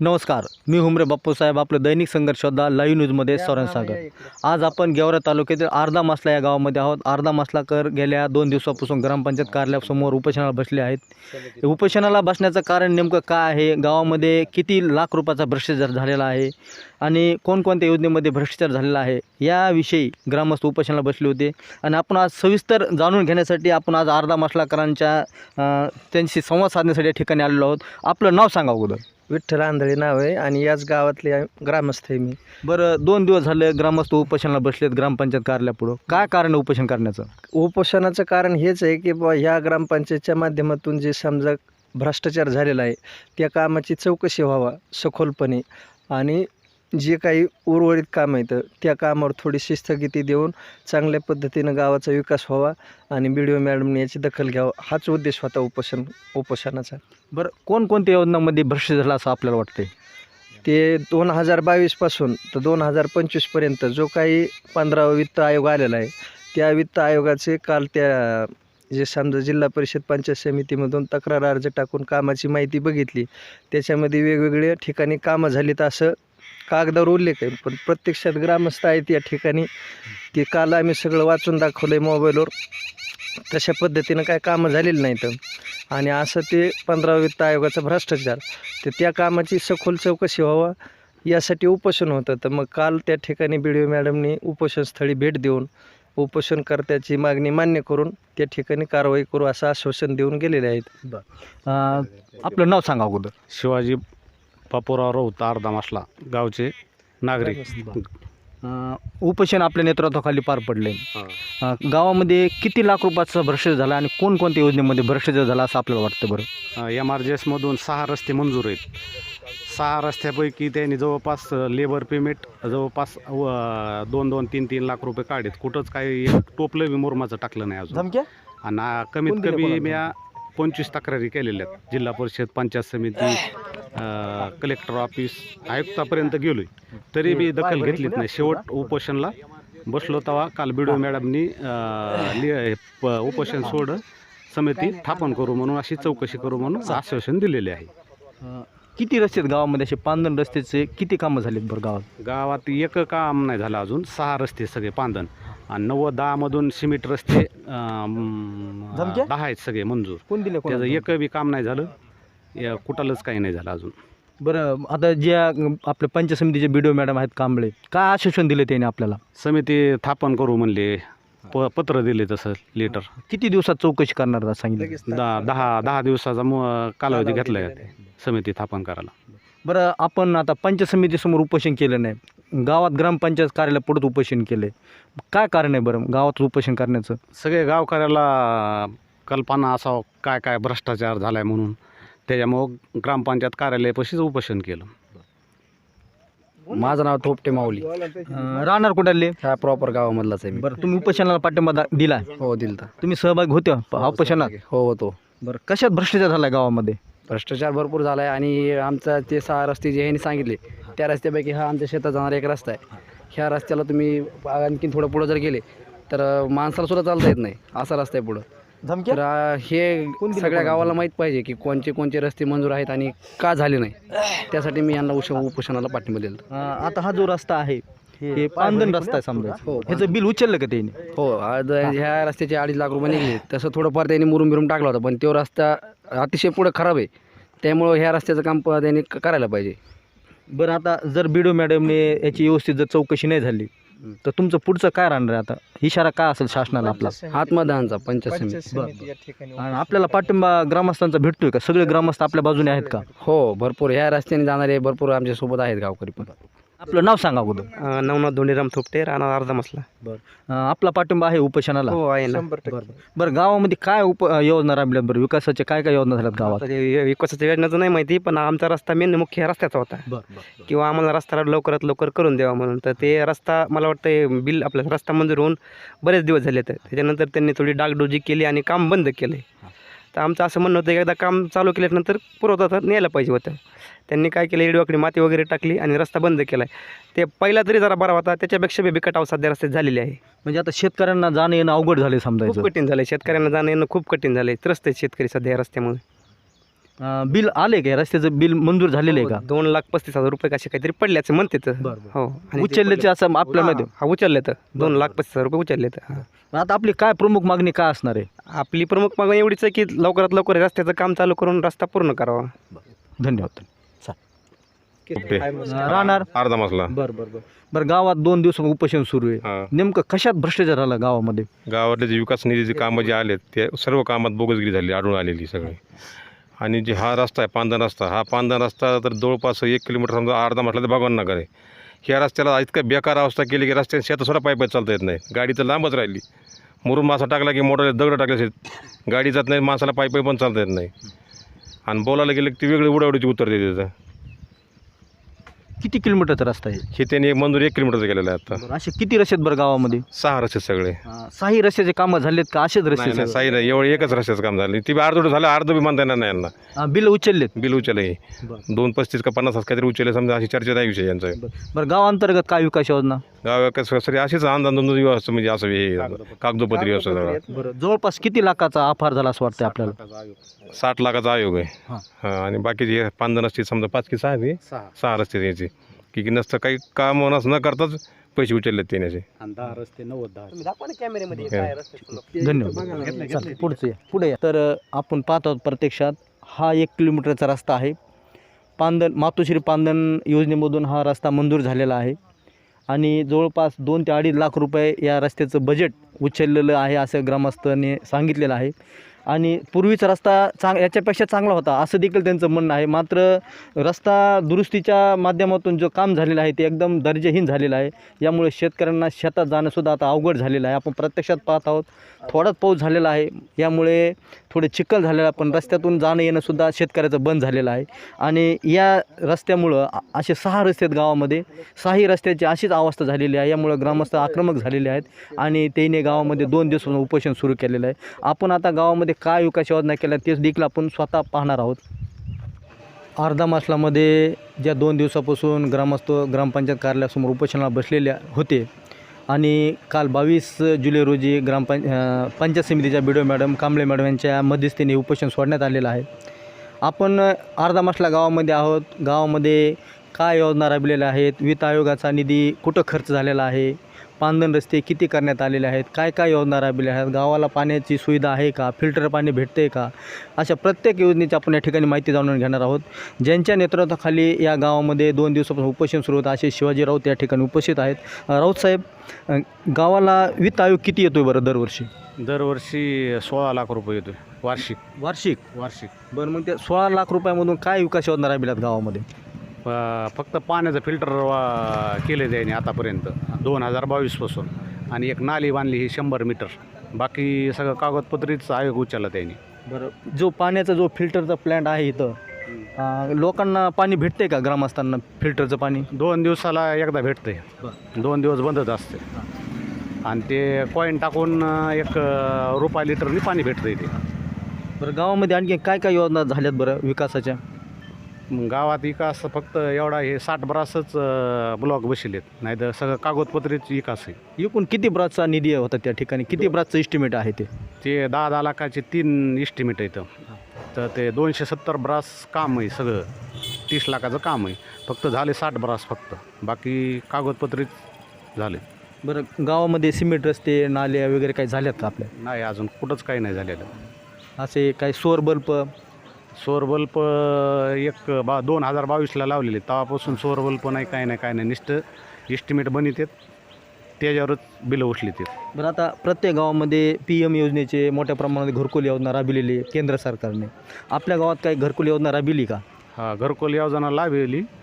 नमस्कार मी हुमरे बाप्पूसाहेब आपलं दैनिक संघर्ष शोधा लाईव्ह न्यूजमध्ये सागर. आज आपण गेवरा तालुक्यातील आर्धा मासला या गावामध्ये आहोत. आर्धा मासलाकर गेल्या दोन दिवसापासून ग्रामपंचायत कार्यालयासमोर उपोषणाला बसले आहेत. उपोषणाला बसण्याचं कारण नेमकं काय आहे? गावामध्ये किती लाख रुपयाचा भ्रष्टाचार झालेला आहे? आणि कोणकोणत्या योजनेमध्ये भ्रष्टाचार झालेला आहे? याविषयी ग्रामस्थ उपोषणाला बसले होते. आणि आपण आज सविस्तर जाणून घेण्यासाठी आपण आज आर्धा मासलाकरांच्या त्यांशी संवाद साधण्यासाठी या ठिकाणी आलेलो आहोत. आपलं नाव सांगा अगोदर. विठ्ठल आंधळी नाव आहे आणि याच गावातले ग्रामस्थ आहे मी. बरं दोन दिवस झाले ग्रामस्थ उपोषणाला बसलेत ग्रामपंचायत कार्यालयापुढं काय कारण आहे उपोषण करण्याचं? उपोषणाचं कारण हेच आहे की बुवा ह्या ग्रामपंचायतच्या माध्यमातून जे समजा भ्रष्टाचार झालेला आहे त्या कामाची चौकशी व्हावा सखोलपणे. आणि जे काही उर्वरित काम आहेत त्या कामावर थोडीशी स्थगिती देऊन चांगल्या पद्धतीनं गावाचा विकास व्हावा आणि बी डी ओ मॅडमने याची दखल घ्यावा हाच उद्देश होता उपोषण उपोषणाचा. बरं कोणकोणत्या योजनांमध्ये भ्रष्ट झाला असं आपल्याला वाटतंय? ते दोन हजार बावीसपासून तर दोन हजार पंचवीसपर्यंत जो काही पंधरावा वित्त आयोग आलेला आहे त्या वित्त आयोगाचे काल त्या जे समजा जिल्हा परिषद पंचायत समितीमधून तक्रार अर्ज टाकून कामाची माहिती बघितली त्याच्यामध्ये वेगवेगळ्या ठिकाणी कामं झालीत असं कागदावर उल्लेख आहे पण प्रत्यक्षात ग्रामस्थ आहेत या ठिकाणी ते काल आम्ही सगळं वाचून दाखवलं आहे मोबाईलवर. तशा पद्धतीनं काय कामं झालेली नाहीत. आणि असं ते पंधरा वित्त आयोगाचा भ्रष्टाचार तर त्या कामाची सखोल चौकशी व्हावा यासाठी उपोषण होतं. तर मग काल त्या ठिकाणी बी डी ओ मॅडमनी उपोषणस्थळी भेट देऊन उपोषणकर्त्याची मागणी मान्य करून त्या ठिकाणी कारवाई करू असं आश्वासन देऊन गेलेले आहेत. आपलं नाव सांगा अगोदर. शिवाजी बापूराव राऊत अर्धा मासला गावचे नागरिक. अं, उपोषण आपल्या नेतृत्वाखाली पार पडले. गावामध्ये किती लाख रुपयाचा भ्रष्टाचार झाला आणि कोणकोणत्या योजनेमध्ये भ्रष्टाचार झाला असं आपल्याला वाटतं बरं? एम आर जी एसमधून सहा रस्ते मंजूर आहेत. सहा रस्त्यापैकी त्यांनी जवळपास लेबर पेमेंट जवळपास व- दोन दोन तीन तीन लाख रुपये काढेत कुठंच काही एक टोपलं बी मुरमाचं टाकलं नाही अजून. धमक्या? आणि कमीत कोण दिलं कमी कोणाला? म्या पंचवीस तक्रारी केलेल्या आहेत. जिल्हा परिषद पंचायत समिती कलेक्टर ऑफिस आयुक्तापर्यंत गेलो आहे तरी बी दखल घेतलीच नाही. शेवट उपोषणला बसलो तेव्हा काल मॅडमनी लि- हे प- उपोषण सोड समिती स्थापन करू म्हणून अशी चौकशी करू म्हणून आश्वासन दिलेले आहे. किती रस्ते आहेत गावामध्ये? असे पांधन रस्त्याचे किती कामं झालीत बरं गावात? गावात एक काम नाही झालं अजून. सहा रस्ते सगळे पांधन आणि नव्वद दहामधून सिमेंट रस्ते? दहा आहेत सगळे मंजूर. कोण दिले त्याचं एक बी काम नाही झालं. या कुठालंच काही नाही झालं अजून. बरं आता ज्या आपल्या पंचायत समितीचे बीडीओ मॅडम आहेत कांबळे काय आश्वासन दिले त्याने आपल्याला? समिती स्थापन करू म्हणले प पत्र दिले तसं लेटर किती दिवसात चौकशी करणार असं सांगितलं? दहा दहा दहा दिवसाचा मु- कालावधी घेतला आहे समिती स्थापन करायला. बरं आपण आता पंचायत समितीसमोर उपोषण केलं नाही. गावात ग्रामपंचायत कार्यालय पुढत उपोषण केलं आहे काय कारण आहे बरं गावात उपोषण करण्याचं? सगळे गावकऱ्याला कल्पना असावं काय काय भ्रष्टाचार झाला आहे म्हणून. त्याच्यामुळं ग्रामपंचायत कार्यालयापाशीच उपोषण केलं. माझं नाव थोपटे माऊली. अं, राहणार कुठाले ह्या प्रॉपर गावामधलाच आहे मी. बरं तुम्ही उपोषणाला पाठिंबा दा- दिला. हो दिलता. तुम्ही सहभागी होते हा उपोषणात? हो होतो. बरं कशात भ्रष्टाचार झाला गावामध्ये? भ्रष्टाचार भरपूर झाला आहे आणि आमचा ते सहा रस्ते जे ह्यांनी सांगितले त्या रस्त्यापैकी हा आमच्या शेतात जाणारा एक रस्ता आहे. ह्या रस्त्याला तुम्ही आणखीन थोडं पुढं जर गेले तर माणसाला सुद्धा चालता येत नाही. असा रस्ता आहे पुढं. तर हे सगळ्या गावाला माहीत पाहिजे की कोणचे कोणते रस्ते मंजूर आहेत आणि का झाले नाही. त्यासाठी मी यांना उश उपोषणाला पाठिंबा दिला अं, आता हा जो रस्ता आहे हे पांधन रस्ता आहे समजा हो ह्याचं बिल उचललं का त्याने? हो आज ह्या रस्त्याचे अडीच लाख रुपये निघले. तसं थोडंफार त्यांनी मुरुम बिरुम टाकला होता पण तो रस्ता अतिशय पुढे खराब आहे. त्यामुळं ह्या रस्त्याचं काम प- त्यांनी क- करायला पाहिजे. बरं आता जर बीडो मॅडमने याची व्यवस्थित जर चौकशी नाही झाली तर तुमचं पुढचं काय राहणार आहे आता? इशारा काय असेल शासनाला आपला? आत्मदानचा पंचायत समिती. पंचायत समिती या ठिकाणी आणि आपल्याला पाठिंबा ग्रामस्थांचा भेटतोय का? सगळे ग्रामस्थ आपल्या बाजूने आहेत का? हो भरपूर. ह्या रस्त्याने जाणारे भरपूर आमच्यासोबत आहेत गावकरी पण. आपलं नाव सांगा अगोदर. नवनाथ धोंडीराम थोपटे राणा अर्धा मसला. अं, आपला पाठिंबा आहे उपोषणाला. हो आहे ना. टक्के. बरं गावामध्ये काय उप अं, योजना राबल्यात बरं विकासाच्या काय काय योजना झाल्यात गावात? आता ते विकासाच्या योजनेचं नाही माहिती पण आमचा रस्ता मेन मुख्य रस्त्याचा होता. बरं किंवा आम्हाला रस्ता लवकरात लवकर करून द्यावा म्हणून. तर ते रस्ता मला वाटतं बिल आपला रस्ता मंजूर होऊन बरेच दिवस झाले तर त्याच्यानंतर त्यांनी थोडी डागडोजी केली आणि काम बंद केलं. तर आमचं असं म्हणणं होतं की एकदा काम चालू केल्यानंतर पुरवठा न्यायला पाहिजे होतं. त्यांनी काय केलं इडवाकडे माती वगैरे टाकली आणि रस्ता बंद केला ते पहिला तरी जरा बरा होता त्याच्यापेक्षा बी बिकट अव सध्या रस्ते झालेले आहे. म्हणजे आता शेतकऱ्यांना जाणं येणं अवघड झाले खूप समजायचं कठीण झालं शेतकऱ्यांना जाणं येणं खूप कठीण झालं आहे त्रस्त आहेत शेतकरी सध्या या रस्त्यामुळे. अं, बिल आले का? रस्त्याचं बिल मंजूर झालेलं आहे का? दोन लाख पस्तीस हजार रुपये कसे काहीतरी पडल्याचे म्हणते तर. बरं, बरं. हो उचलल्याचे असं आपल्या मध्ये? हा उचलले तर. दोन लाख पस्तीस हजार रुपये उचलले तर आता आपली काय प्रमुख मागणी काय असणार आहे? आपली प्रमुख मागणी एवढीच आहे की लवकरात लवकर रस्त्याचं काम चालू करून रस्ता पूर्ण करावा. धन्यवाद ओके. राहणार? अर्धा मसला बरं बरं बरं. बरं गावात दोन दिवस उपोषण सुरू आहे. हां. नेमकं कशात भ्रष्टाचार आला गावामध्ये? गावातले जे विकास निधीचे कामं जे आले ते सर्व कामात बोगसगिरी झाली आढळून आलेली सगळी. आणि जे हा रस्ता आहे पांदन रस्ता हा पांदन रस्ता तर जवळपास एक किलोमीटर समजा अर्धा म्हटलं तर भगवान नगर आहे. ह्या रस्त्याला इतकं बेकार अवस्था केली की रस्त्यात शेतात सुद्धा पायी चालता येत नाही. गाडी तर लांबच राहिली. मुरून मासा टाकला की मोटर दगड टाकले शेत गाडी जात नाही माणसाला पायी पण चालता येत नाही. आणि बोलायला गेलं की ती वेगळी उडावडीची उत्तर देते तिथं. किती किलोमीटरचा रस्ता आहे? हे त्यांनी एक मंजूर एक किलोमीटरचं केलेलं आहे आता. बरं, असे किती रस्ते आहेत बरं गावामध्ये? सहा रस्ते सगळे. अं, साही रस्त्याचे कामं झालेत का? असेच रस्ते नाही? साई नाही एवढं एकच रस्त्याचं काम झालं. ती बी अर्धवट झालं अर्ध बी म्हणता येणार नाही यांना. अं, बिल उचललेत. बिल उचलले. बरं. दोन पस्तीस का पन्नास काहीतरी उचलले समजा अशी चर्चा नाही विषय यांचा. बरं गावांतर्गत काय विकास योजना? गाव सरी अशीच अंदाज व्यवस्था म्हणजे असं हे कागदोपत्री. व्यवस्था सगळं. बरं जवळपास किती लाखाचा आफार झाला असं वाटतं आपल्याला? साठ लाखाचा आयोग आहे. हां. हां आणि बाकीचे पाच जण असते समजा पाच की सहा आहे ते? सहा. रस्ते द्यायचे की की नसतं काही काम नस न करताच पैसे उचलले त्याने दहा रस्ते नव्वद दहा दाखवा ना कॅमेऱ्यामध्ये काय धन्यवाद. पुढचं या. पुढे या. तर अ, आपण पाहत आहोत प्रत्यक्षात हा एक किलोमीटरचा रस्ता आहे. पांदन मातोश्री पांदन योजनेमधून हा रस्ता मंजूर झालेला आहे. आणि जवळपास दोन ते अडीच लाख रुपये या रस्त्याचं बजेट उचललेलं आहे असं ग्रामस्थांनी सांगितलेलं आहे. आणि पूर्वीचा रस्ता चांग याच्यापेक्षा चांगला होता असं देखील त्यांचं म्हणणं आहे. मात्र रस्ता दुरुस्तीच्या माध्यमातून जो काम झालेलं आहे ते एकदम दर्जाहीन झालेलं आहे. यामुळे शेतकऱ्यांना शेतात जाणंसुद्धा आता अवघड झालेलं आहे. आपण प्रत्यक्षात पाहत आहोत थोडाच पाऊस झालेला आहे. यामुळे थोडे चिखल झालेलं आहे पण रस्त्यातून जाणं येणंसुद्धा शेतकऱ्याचं बंद झालेलं आहे. आणि या रस्त्यामुळं असे सहा रस्ते आहेत गावामध्ये. सहाही रस्त्याची अशीच अवस्था झालेली आहे. यामुळं ग्रामस्थ आक्रमक झालेले आहेत. आणि त्याने गावामध्ये दोन दिवस उपोषण सुरू केलेलं आहे. आपण आता गावामध्ये म्हणजे काय विकास योजना केल्या तेच देखील आपण स्वतः पाहणार आहोत. अर्धा मासलामध्ये ज्या दोन दिवसापासून ग्रामस्थ ग्रामपंचायत कार्यालयासमोर उपोषणाला बसलेल्या होते आणि काल बावीस जुलै रोजी ग्रामपंच पंचायत समितीच्या बिडो मॅडम कांबळे मॅडम यांच्या मध्यस्थीने उपोषण सोडण्यात आलेलं आहे. आपण अर्धा मासला गावामध्ये आहोत. गावामध्ये काय योजना राबलेल्या आहेत? वित्त आयोगाचा निधी कुठं खर्च झालेला आहे? पांदन रस्ते किती करण्यात आलेले आहेत? काय काय योजना राबलेल्या आहेत? गावाला पाण्याची सुविधा आहे का? फिल्टर पाणी भेटते का? अशा प्रत्येक योजनेची आपण या ठिकाणी माहिती जाणून घेणार आहोत. ज्यांच्या नेतृत्वाखाली या गावामध्ये दोन दिवसापासून उपोषण सुरू होतं असे शिवाजी राऊत या ठिकाणी उपस्थित आहेत. राऊत साहेब गावाला वित्त आयोग किती येतोय बरं दरवर्षी? दरवर्षी सोळा लाख रुपये येतो वार्षिक. वार्षिक? वार्षिक. बरं मग त्या सोळा लाख रुपयामधून काय विकास योजना राबविल्यात गावामध्ये? फक्त पाण्याचं फिल्टर वा- केले त्याने आतापर्यंत दोन हजार बावीसपासून आणि एक नाली बांधली ही शंभर मीटर. बाकी सगळं कागदपत्रीच आयोग उचलला त्यांनी. बरं. जो पाण्याचा जो फिल्टरचा प्लॅन्ट आहे इथं लोकांना पाणी भेटते का ग्रामस्थांना फिल्टरचं पाणी? दोन दिवसाला एकदा भेटते दोन दिवस बंदच असते आणि ते कॉईन टाकून एक रुपया लिटरनी पाणी भेटतं इथे बरं गावामध्ये आणखी काय काय योजना झाल्यात बरं विकासाच्या? गावात विकास फक्त एवढा हे साठ बरासच ब्लॉक बसलेत. नाही तर सगळं कागदपत्रीच विकास आहे. एकूण किती ब्राचचा निधी होता त्या ठिकाणी? किती ब्राचचं इस्टिमेट आहे ते? ते दहा दहा लाखाचे तीन इस्टिमेट आहे इथं तर ते दोनशे सत्तर ब्रास काम आहे सगळं. तीस लाखाचं काम आहे. फक्त झाले साठ ब्रास फक्त. बाकी कागदपत्रीच झाले. बरं गावामध्ये सिमेंट रस्ते नाल्या वगैरे काही झाल्यात का आपल्या? नाही अजून कुठंच काही नाही झालेलं. असे काही सोर बल्ब सौर बल्ब एक बा दोन हजार बावीसला लावलेले. तेव्हापासून सौर बल्ब नाही काय नाही काय नाही. नुसतं इस्टिमेट बनितेत त्याच्यावरच बिलं ते बरं आता प्रत्येक गावामध्ये पी एम योजनेचे मोठ्या प्रमाणात घरकुल योजना राबविलेली आहे केंद्र सरकारने. आपल्या गावात काही घरकुल योजना राबिली का? हा घरकुल योजना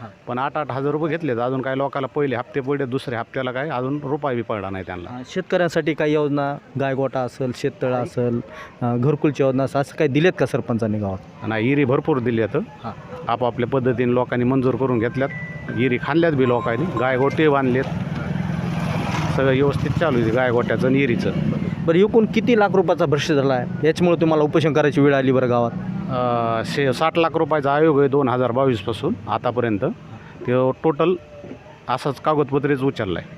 हां. पण आठ आठ हजार रुपये घेतलेत. अजून काही लोकांना पहिले हप्ते पडले दुसऱ्या हप्त्याला काय अजून रुपये बी पडला नाही त्यांना. अं, शेतकऱ्यांसाठी काही योजना गायगोटा असेल शेततळं असेल अं, घरकुलची योजना असेल असं काही दिलेत का सरपंचांनी गावात? आणि इरी भरपूर दिली आहेत हां. आपापल्या पद्धतीने लोकांनी मंजूर करून घेतल्यात. इरी खाल्ल्यात बी लोकांनी. गाय गोटे बांधलेत. सगळं व्यवस्थित चालू आहे गाय गोट्याचं आणि इरीचं. बरं एकूण किती लाख रुपयाचा भ्रष्ट झाला आहे? याच्यामुळे तुम्हाला उपोषण करायची वेळ आली बरं गावात? शे साठ लाख रुपयाचा आयोग आहे दोन हजार बावीसपासून आतापर्यंत. तो टोटल असाच कागदपत्रेच उचलला आहे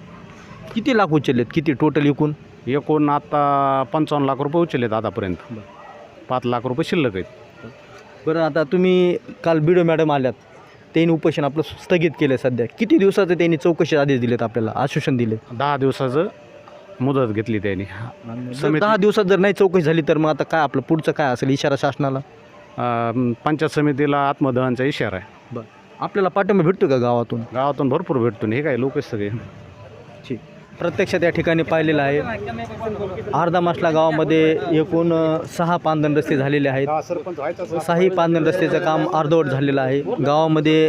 किती लाख उचललेत? किती टोटल एकूण? एकूण आता पंचावन्न लाख रुपये उचललेत आतापर्यंत. पाच लाख रुपये शिल्लक आहेत. बरं आता तुम्ही काल बिडो मॅडम आल्यात. त्यांनी उपोषण आपलं स्थगित केलं सध्या. किती दिवसाचे त्यांनी चौकशी आदेश दिलेत आपल्याला आश्वासन दिले दहा दिवसाचं मुदत घेतली त्यांनी. समिती- दहा दिवसात जर नाही चौकशी झाली तर मग आता काय आपलं पुढचं काय असेल इशारा शासनाला? पंचायत समितीला आत्मदहनचा इशारा आहे. आपल्याला पाठिंबा भेटतो का गावातून? गावातून भरपूर भेटतो. हे काय लोक सगळे. प्रत्यक्षात या ठिकाणी पाहिलेलं आहे. अर्धा मासला गावामध्ये एकूण अ, सहा पांदन रस्ते झालेले आहेत. सहाही पांदन रस्त्याचं काम अर्धवट झालेलं आहे. गावामध्ये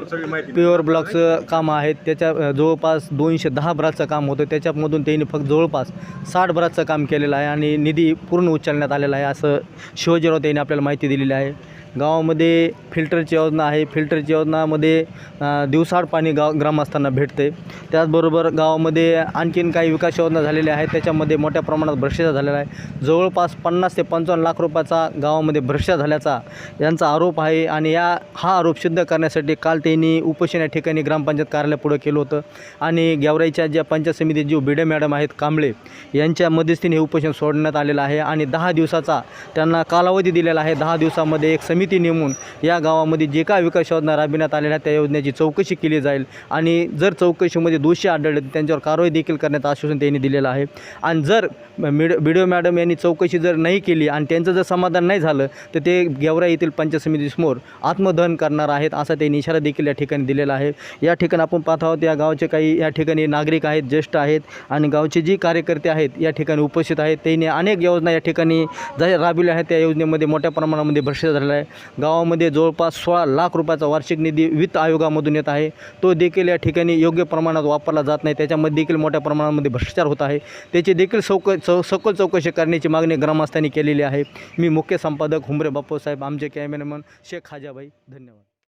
प्युअर ब्लॉकचं काम आहे त्याच्या अ, जवळपास दोनशे दहा ब्राचं काम होतं. त्याच्यामधून त्यांनी फक्त जवळपास साठ ब्राचं काम केलेलं आहे आणि निधी पूर्ण उचलण्यात आलेला आहे असं शिवाजीराव त्यांनी आपल्याला माहिती दिलेली आहे. गावामध्ये फिल्टरची योजना आहे. फिल्टरची योजनामध्ये दिवसाआड पाणी गाव ग्रामस्थांना भेटते. त्याचबरोबर गावामध्ये आणखीन काही विकास योजना झालेल्या आहेत. त्याच्यामध्ये मोठ्या प्रमाणात भ्रष्टाचार झालेला आहे. जवळपास पन्नास ते पंचावन्न लाख रुपयाचा गावामध्ये भ्रष्टाचार झाल्याचा यांचा आरोप आहे आणि या हा आरोप सिद्ध करण्यासाठी काल त्यांनी उपोषण या ठिकाणी ग्रामपंचायत कार्यालयापुढं केलं होतं. आणि गेवराईच्या ज्या पंचायत समिती जी बिडे मॅडम आहेत कांबळे यांच्या मध्यस्थीने हे उपोषण सोडण्यात आलेलं आहे. आणि दहा दिवसाचा त्यांना कालावधी दिलेला आहे. दहा दिवसामध्ये एक समिती समिती नेमून या गावामध्ये जे काय विकास योजना राबविण्यात आलेल्या आहेत त्या योजनेची चौकशी केली जाईल. आणि जर चौकशीमध्ये दोषी आढळले तर त्यांच्यावर कारवाई देखील करण्याचं आश्वासन त्यांनी दिलेलं आहे. आणि जर मिड बिडिओ मॅडम यांनी चौकशी जर नाही केली आणि त्यांचं जर समाधान नाही झालं तर ते गेवरा येथील पंचायत समितीसमोर आत्मदहन करणार आहेत असा त्यांनी इशारा देखील या ठिकाणी दिलेला आहे. या ठिकाणी आपण पाहत आहोत या गावचे काही या ठिकाणी नागरिक आहेत ज्येष्ठ आहेत आणि गावचे जी कार्यकर्ते आहेत या ठिकाणी उपस्थित आहेत. त्यांनी अनेक योजना या ठिकाणी ज्या राबविल्या आहेत. त्या योजनेमध्ये मोठ्या प्रमाणामध्ये भ्रष्टाचार झालेला आहे. गावामध्ये जवळपास सोळा लाख रुपयाचा वार्षिक निधी वित्त आयोगामधून येत आहे. तो देखील या ठिकाणी योग्य प्रमाणात वापरला जात नाही. त्याच्यामध्ये देखील मोठ्या प्रमाणामध्ये भ्रष्टाचार होत आहे. त्याची देखील चौक चौ सखोल चौकशी करण्याची मागणी ग्रामस्थांनी केलेली आहे. मी मुख्य संपादक हुमरे बाप्पूसाहेब आमचे कॅमेरामन शेख खाजाबाई धन्यवाद.